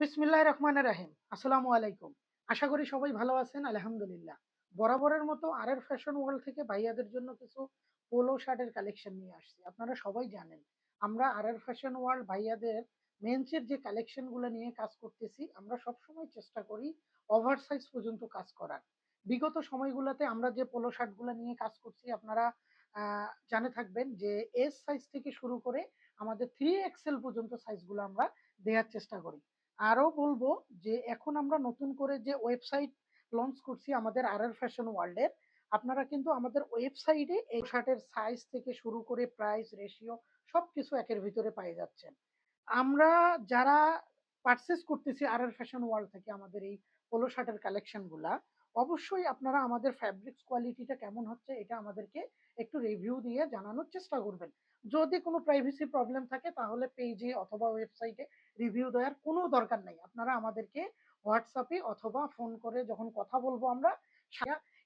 বিসমিল্লাহ রহমান রাহিম। আসসালামু আলাইকুম। আশা করি সবাই ভালো আছেন, আলহামদুলিল্লাহ। বরাবরের মতো আর এর ফ্যাশন ওয়ার্ল্ড থেকে ভাইয়াদের জন্য কিছু পোলো শার্টের কালেকশন নিয়ে আসছি। আপনারা সবাই জানেন, আমরা আর এর ফ্যাশন ওয়ার্ল্ড ভাইয়াদের মেন্সের যে কালেকশনগুলো নিয়ে কাজ করতেছি, আমরা সবসময় চেষ্টা করি ওভার সাইজ পর্যন্ত কাজ করার। বিগত সময়গুলোতে আমরা যে পোলো শার্টগুলো নিয়ে কাজ করছি, আপনারা জানে থাকবেন যে এস সাইজ থেকে শুরু করে আমাদের থ্রি এক্সেল পর্যন্ত সাইজগুলো আমরা দেওয়ার চেষ্টা করি। আরও বলব যে, এখন আমরা নতুন করে যে ওয়েবসাইট লঞ্চ করছি আমাদের আর আর ফ্যাশন ওয়ার্ল্ডের আপনারা কিন্তু আমাদের ওয়েবসাইটে এই শার্টের সাইজ থেকে শুরু করে প্রাইস রেশিও সবকিছু একের ভিতরে পেয়ে যাচ্ছেন। আমরা যারা পারচেস করতেছি আর আর ফ্যাশন ওয়ার্ল্ড থেকে আমাদের এই পোলো শার্টের কালেকশনগুলা অবশ্যই আপনারা আমাদের ফ্যাব্রিক্স কোয়ালিটিটা কেমন হচ্ছে এটা আমাদেরকে একটু রিভিউ দিয়ে জানানোর চেষ্টা করবেন। যদি কোনো প্রাইভেসি প্রবলেম থাকে তাহলে পেজে অথবা ওয়েবসাইটে রিভিউ দেওয়ার কোনো দরকার নাই। আপনারা আমাদেরকে হোয়াটসঅ্যাপে অথবা ফোন করে যখন কথা বলব আমরা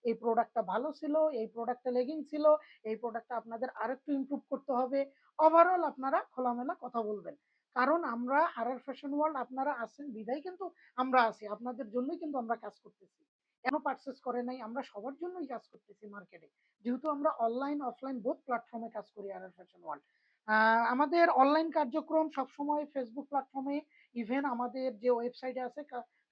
এই প্রোডাক্টটা ভালো ছিল, এই প্রোডাক্টটা লেগিং ছিল, এই প্রোডাক্টটা আপনাদের আরেকটু ইমপ্রুভ করতে হবে ওভারঅল আপনারা খোলামেলা কথা বলবেন। কারণ আমরা আর ফ্যাশন ওয়ার্ল্ড আপনারা আছেন, বিদায় কিন্তু আমরা আছি, আপনাদের জন্যই কিন্তু আমরা কাজ করতেছি। কেন পারচেস করে নাই, আমরা সবার জন্যই কাজ করতেছি মার্কেটে যেহেতু আমরা অনলাইন অফলাইন বোথ প্ল্যাটফর্মে কাজ করি আর ফ্যাশন ওয়ার্ল্ড আমাদের অনলাইন কার্যক্রম সবসময় ফেসবুক প্ল্যাটফর্মে ইভেন আমাদের যে ওয়েবসাইটে আছে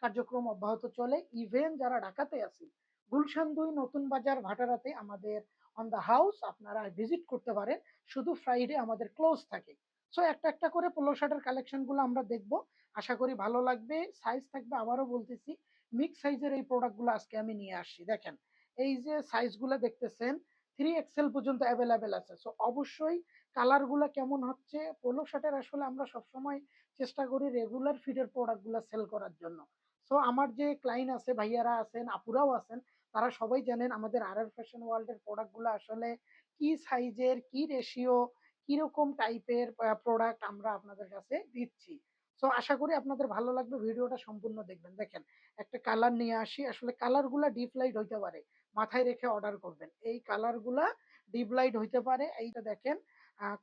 কার্যক্রম অব্যাহত চলে। ইভেন যারা ঢাকাতে আছে গুলশান দুই নতুন বাজার, ভাটারাতে আমাদের অন দ্য হাউস আপনারা ভিজিট করতে পারেন। শুধু ফ্রাইডে আমাদের ক্লোজ থাকে। সো একটা একটা করে পোলো শার্টের কালেকশনগুলো আমরা দেখব। আশা করি ভালো লাগবে। সাইজ থাকবে আবারও বলতেছি মিক্স সাইজের এই প্রোডাক্টগুলো আজকে আমি নিয়ে আসছি। দেখেন, এই যে সাইজগুলো দেখতেছেন থ্রি এক্সেল পর্যন্ত অ্যাভেলেবেল আছে। সো অবশ্যই কালারগুলা কেমন হচ্ছে পোলো শার্টের আসলে আমরা সবসময় চেষ্টা করি রেগুলার ফিটের প্রোডাক্টগুলা সেল করার জন্য। সো আমার যে ক্লায়েন্ট আছে, ভাইয়ারা আছেন, আপুরাও আছেন, তারা সবাই জানেন আমাদের আর আর ফ্যাশন ওয়ার্ল্ডের প্রোডাক্টগুলো আসলে কি সাইজের কি রেশিও কীরকম টাইপের প্রোডাক্ট আমরা আপনাদের কাছে দিচ্ছি। সো আশা করি আপনাদের ভালো লাগবে। ভিডিওটা সম্পূর্ণ দেখবেন। দেখেন, একটা কালার নিয়ে আসি, আসলে কালারগুলা ডিপ লাইট হইতে পারে। মাথায় রেখে অর্ডার করবেন। এই কালারগুলা ডিপ লাইট হইতে পারে। এইটা দেখেন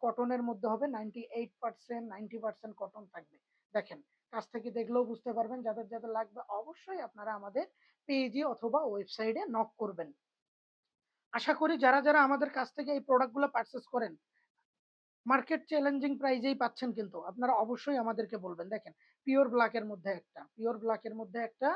কটনের মধ্যে হবে। Ninety eight percent ninety percent cotton থাকবে। দেখেন, কাছ থেকে দেখলেও বুঝতে পারবেন। যাদের যাদের লাগবে অবশ্যই আপনারা আমাদের পেজে অথবা ওয়েবসাইটে নক করবেন। আশা করি যারা যারা আমাদের কাছ থেকে এই প্রোডাক্টগুলো পারচেস করেন মার্কেট চ্যালেঞ্জিং প্রাইজেই পাচ্ছেন কিন্তু। আপনারা অবশ্যই আমাদেরকে বলবেন। দেখেন পিওর ব্ল্যাকের মধ্যে একটা পিওর ব্ল্যাকের মধ্যে একটা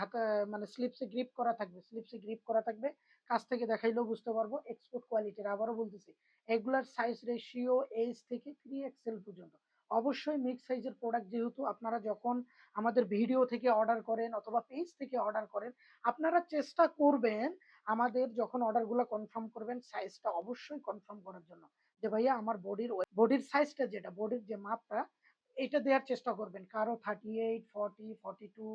হাতে মানে স্লিপসে গ্রিপ করা থাকবে স্লিপসে গ্রিপ করা থাকবে। কাছ থেকে দেখাইলেও বুঝতে পারব। এক্সপোর্ট কোয়ালিটির আবারও বলতেছি, এগুলার সাইজ রেশিও এইচ থেকে থ্রি এক্সেল পর্যন্ত। অবশ্যই মিক্স সাইজের প্রোডাক্ট যেহেতু আপনারা যখন আমাদের ভিডিও থেকে অর্ডার করেন অথবা পেজ থেকে অর্ডার করেন, আপনারা চেষ্টা করবেন আমাদের যখন অর্ডারগুলো কনফার্ম করবেন সাইজটা অবশ্যই কনফার্ম করার জন্য। যে, ভাইয়া, আমার বডির বডির সাইজটা যেটা, বডির যে মাপটা, এটা দেওয়ার চেষ্টা করবেন। কারও thirty eight forty forty two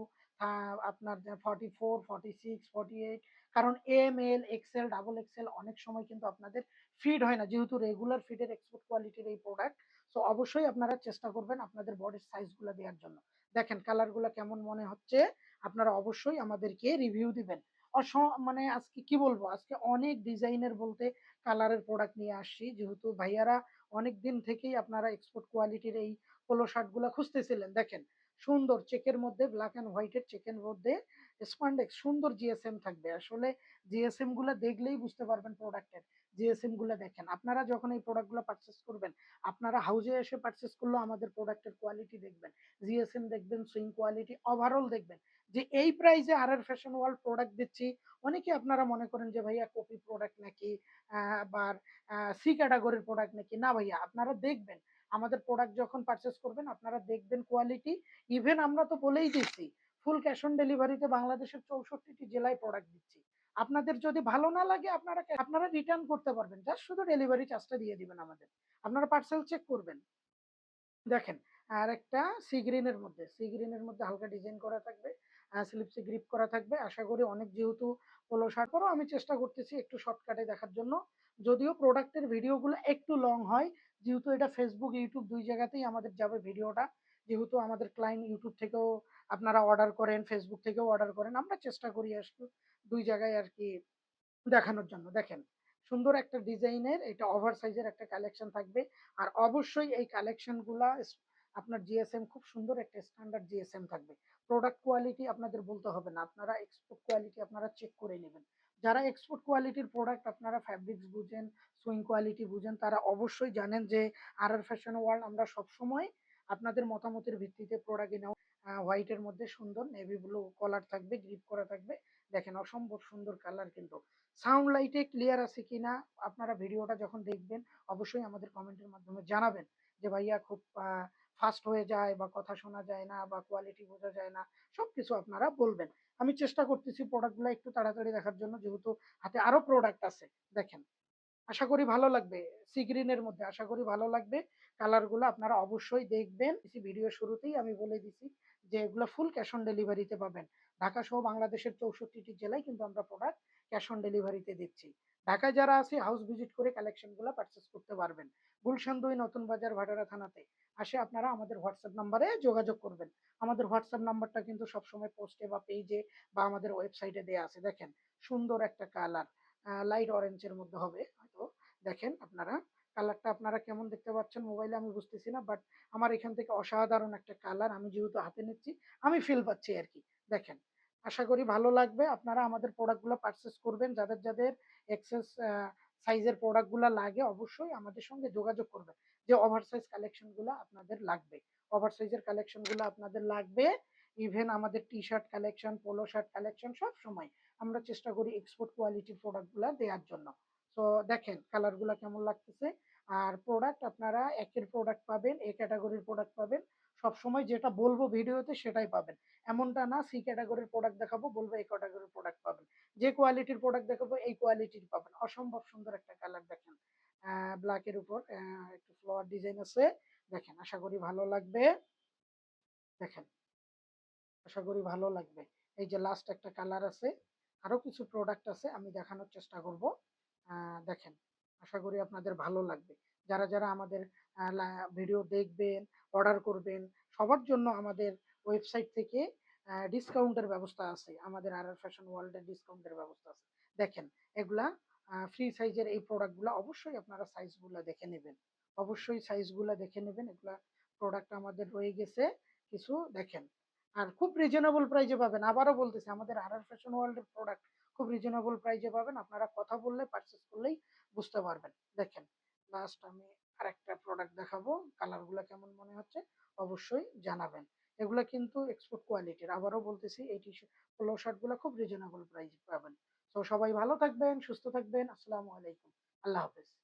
আপনার forty four forty six forty eight কারণ M L XL double XL অনেক সময় কিন্তু আপনাদের ফিড হয় না। যেহেতু রেগুলার ফিডের এক্সপোর্ট কোয়ালিটির এই প্রোডাক্ট সো অবশ্যই আপনারা চেষ্টা করবেন আপনাদের বডির সাইজগুলো দেওয়ার জন্য। দেখেন কালারগুলো কেমন মনে হচ্ছে? আপনারা অবশ্যই আমাদেরকে রিভিউ দিবেন। অস মানে আজকে কি বলব? আজকে অনেক ডিজাইনের বলতে কালারের প্রোডাক্ট নিয়ে আসছি। যেহেতু ভাইয়ারা অনেক দিন থেকেই আপনারা এক্সপোর্ট কোয়ালিটির এই পোলো শার্টগুলো খুঁজতেছিলেন। দেখেন, সুন্দর চেকের মধ্যে ব্ল্যাক অ্যান্ড হোয়াইটের চেকের মধ্যে স্পান্ডেক্স সুন্দর জিএসএম থাকবে। আসলে জিএসএমগুলা দেখলেই বুঝতে পারবেন প্রোডাক্টের জিএসএমগুলা দেখেন, আপনারা যখন এই প্রোডাক্টগুলো পারচেস করবেন, আপনারা হাউজে এসে পারচেস করলেও আমাদের প্রোডাক্টের কোয়ালিটি দেখবেন। জিএসএম দেখবেন সুইং কোয়ালিটি ওভারঅল দেখবেন। যে এই প্রাইসে আর আর ফ্যাশন ওয়ার্ল্ড প্রোডাক্ট দিচ্ছি, অনেকে আপনারা মনে করেন যে, ভাইয়া কপি প্রোডাক্ট নাকি আবার সি ক্যাটাগরির প্রোডাক্ট নাকি? না ভাইয়া, আপনারা দেখবেন। আমাদের প্রোডাক্ট যখন পারচেস করবেন, আপনারা দেখবেন কোয়ালিটি ইভেন আমরা তো বলেই দিচ্ছি ফুল ক্যাশ অন ডেলিভারিতে বাংলাদেশের চৌষট্টিটি জেলায় প্রোডাক্ট দিচ্ছি। আপনাদের যদি ভালো না লাগে, আপনারা আপনারা রিটার্ন করতে পারবেন। জাস্ট শুধু ডেলিভারি চার্জটা দিয়ে দিবেন আমাদের। আপনারা পার্সেল চেক করবেন। দেখেন, আর একটা সি গ্রিনের মধ্যে। সি গ্রিনের মধ্যে হালকা ডিজাইন করা থাকবে স্লিপসে গ্রিপ করা থাকবে। আশা করি অনেক যেহেতু পোলো শার্ট পরও আমি চেষ্টা করতেছি একটু শর্টকাটে দেখার জন্য। যদিও প্রোডাক্টের ভিডিওগুলো একটু লং হয়, যেহেতু এটা ফেসবুক ইউটিউব দুই জায়গাতেই আমাদের যাবে ভিডিওটা যেহেতু আমাদের ক্লায়েন্ট ইউটিউব থেকেও আপনারা অর্ডার করেন ফেসবুক থেকেও অর্ডার করেন, আমরা চেষ্টা করি আসলে দুই জায়গায় আর কি দেখানোর জন্য। দেখেন, সুন্দর একটা ডিজাইনের এটা ওভার সাইজের একটা কালেকশন থাকবে। আর অবশ্যই এই কালেকশনগুলা আপনার জিএসএম খুব সুন্দর একটা স্ট্যান্ডার্ড জিএসএম থাকবে। প্রোডাক্ট কোয়ালিটি আপনাদের বলতে হবে না। আপনারা এক্সপোর্ট কোয়ালিটি আপনারা চেক করে নেবেন। যারা এক্সপোর্ট কোয়ালিটির প্রোডাক্ট আপনারা ফ্যাব্রিক্স বুঝেন সুইং কোয়ালিটি বুঝেন, তারা অবশ্যই জানেন যে আর আর ফ্যাশন ওয়ার্ল্ড আমরা সবসময় আপনাদের মতামতের ভিত্তিতে প্রোডাক্ট নাও হোয়াইটের মধ্যে সুন্দর নেভি ব্লু কলার থাকবে গ্রিপ করা থাকবে। দেখেন, অসম্ভব সুন্দর কালার কিন্তু। সাউন্ড লাইটে ক্লিয়ার আছে কিনা, আপনারা ভিডিওটা যখন দেখবেন, অবশ্যই আমাদের কমেন্টের মাধ্যমে জানাবেন যে, ভাইয়া, খুব ফাস্ট হয়ে যায় বা কথা শোনা যায় না বা কোয়ালিটি বোঝা যায় না। সব কিছু আপনারা বলবেন। আমি চেষ্টা করতেছি প্রোডাক্টগুলো একটু তাড়াতাড়ি দেখার জন্য, যেহেতু হাতে আরও প্রোডাক্ট আছে। দেখেন আশা করি ভালো লাগবে। সি গ্রিনের মধ্যে আশা করি ভালো লাগবে। কালারগুলো আপনারা অবশ্যই দেখবেন। ভিডিও শুরুতেই আমি বলে দিছি যে, এগুলো ফুল ক্যাশ অন ডেলিভারিতে পাবেন। ঢাকা সহ বাংলাদেশের চৌষট্টিটি জেলায় কিন্তু আমরা প্রোডাক্ট ক্যাশ অন ডেলিভারিতে দিচ্ছি। ঢাকায় যারা আছে হাউস ভিজিট করে কালেকশনগুলো পারচেস করতে পারবেন। গুলশান দুই নতুন বাজার ভাটারা থানাতে আসে, আপনারা আমাদের হোয়াটসঅ্যাপ নাম্বারে যোগাযোগ করবেন। আমাদের হোয়াটসঅ্যাপ নাম্বারটা কিন্তু সবসময় পোস্টে বা পেজে বা আমাদের ওয়েবসাইটে দেওয়া আছে। দেখেন, সুন্দর একটা কালার লাইট অরেঞ্জের মধ্যে হবে। দেখেন আপনারা কালারটা আপনারা কেমন দেখতে পাচ্ছেন মোবাইলে আমি বুঝতেছি না বাট আমার এখান থেকে অসাধারণ একটা কালার আমি যেহেতু হাতে নিচ্ছি, আমি ফিল পাচ্ছি আর কি। দেখেন, আশা করি ভালো লাগবে। আপনারা আমাদের প্রোডাক্টগুলো পারচেস করবেন, যাদের যাদের এক্সেস সাইজের প্রোডাক্টগুলো লাগে অবশ্যই আমাদের সঙ্গে যোগাযোগ করবেন যে ওভার সাইজ কালেকশনগুলো আপনাদের লাগবে। ওভার সাইজের কালেকশনগুলো আপনাদের লাগবে ইভেন আমাদের T shirt collection polo shirt collection সব সময়। আমরা চেষ্টা করি এক্সপোর্ট কোয়ালিটির প্রোডাক্টগুলো দেওয়ার জন্য। তো দেখেন কালারগুলো কেমন লাগতেছে। আর প্রোডাক্ট আপনারা একের প্রোডাক্ট পাবেন, এ ক্যাটাগরির প্রোডাক্ট পাবেন। সব সময় যেটা বলব ভিডিওতে সেটাই পাবেন। এমনটা না সি ক্যাটাগরির প্রোডাক্ট দেখাবো, বলব এই ক্যাটাগরির প্রোডাক্ট পাবেন। যে কোয়ালিটির প্রোডাক্ট দেখাবো, এই কোয়ালিটির পাবেন। অসম্ভব সুন্দর একটা কালার দেখেন। ব্ল্যাকের উপর একটু ফ্লাওয়ার ডিজাইন আছে। দেখেন, আশা করি ভালো লাগবে। দেখেন, আশা করি ভালো লাগবে। এই যে লাস্ট একটা কালার আছে, আরও কিছু প্রোডাক্ট আছে, আমি দেখানোর চেষ্টা করব। দেখেন, আশা করি আপনাদের ভালো লাগবে। যারা যারা আমাদের ভিডিও দেখবেন, অর্ডার করবেন, সবার জন্য আমাদের ওয়েবসাইট থেকে ডিসকাউন্টের ব্যবস্থা আছে। আমাদের আর ফ্যাশন ওয়ার্ল্ডের ডিসকাউন্টের ব্যবস্থা আছে। দেখেন, এগুলা ফ্রি সাইজের এই প্রোডাক্টগুলো অবশ্যই আপনারা সাইজগুলো দেখে নেবেন। অবশ্যই সাইজগুলো দেখে নেবেন। এগুলা প্রোডাক্ট আমাদের রয়ে গেছে। কিছু দেখেন। আর খুব রিজনেবল প্রাইজে পাবেন। আবারও বলতেছি, আমাদের আর ফ্যাশন ওয়ার্ল্ডের প্রোডাক্ট খুব রিজনেবল প্রাইজে পাবেন। আপনারা কথা বললে পারচেস করলেই বুঝতে পারবেন। দেখেন লাস্ট আমি আরেকটা প্রোডাক্ট দেখাবো। কালারগুলো কেমন মনে হচ্ছে? অবশ্যই জানাবেন। এগুলো কিন্তু এক্সপোর্ট কোয়ালিটির আবারও বলতেছি, এই টি শার্ট পোলো শার্টগুলো খুব রিজনেবল প্রাইসে পাবেন। তো সবাই ভালো থাকবেন, সুস্থ থাকবেন। আসসালামু আলাইকুম। আল্লাহ হাফেজ।